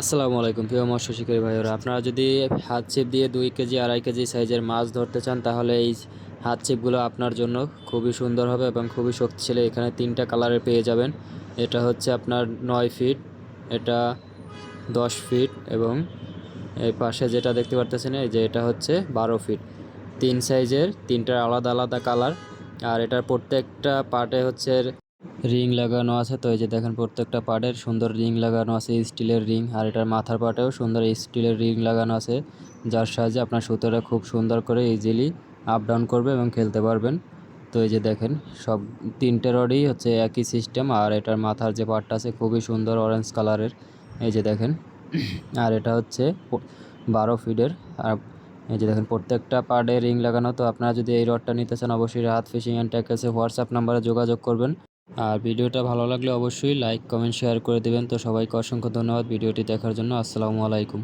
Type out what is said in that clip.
আসসালামু আলাইকুম প্রিয় মৎস্য শিকারী ভাইয়েরা। আপনারা যদি হাত ছিপ দিয়ে দুই কেজি, আড়াই কেজি সাইজের মাছ ধরতে চান, তাহলে এই হাত ছিপগুলো আপনার জন্য খুবই সুন্দর হবে এবং খুবই শক্তিশালী। এখানে তিনটা কালারের পেয়ে যাবেন। এটা হচ্ছে আপনার নয় ফিট, এটা দশ ফিট এবং এই পাশে যেটা দেখতে পারতেছেন, এই যে এটা হচ্ছে বারো ফিট। তিন সাইজের, তিনটার আলাদা আলাদা কালার। আর এটার প্রত্যেকটা পার্টে হচ্ছে রিং লাগানো আছে। তো এই যে দেখেন প্রত্যেকটা পার্টের সুন্দর রিং লাগানো আছে, স্টিলের রিং। আর এটার মাথার পার্টেও সুন্দর স্টিলের রিং লাগানো আছে। যার সাহায্যে আপনার সুতোটা খুব সুন্দর করে ইজিলি আপ ডাউন করবে এবং খেলতে পারবেন। তো এই যে দেখেন, সব তিনটে রডই হচ্ছে একই সিস্টেম আর এটার মাথার যে পার্টটা আছে খুবই সুন্দর অরেঞ্জ কালারের এই যে দেখেন, আর এটা হচ্ছে বারো ফিটের। আর এই যে দেখেন, প্রত্যেকটা পার্টে রিং লাগানো। তো আপনারা যদি এই রডটা নিতে চান, অবশ্যই রাহাত ফিশিং অ্যান্ড ট্যাকেলসে হোয়াটসঅ্যাপ নাম্বারে যোগাযোগ করবেন। আর ভিডিওটা ভালো লাগলে অবশ্যই লাইক, কমেন্ট, শেয়ার করে দেবেন। তো সবাইকে অসংখ্য ধন্যবাদ ভিডিওটি দেখার জন্য। আসসালামু আলাইকুম।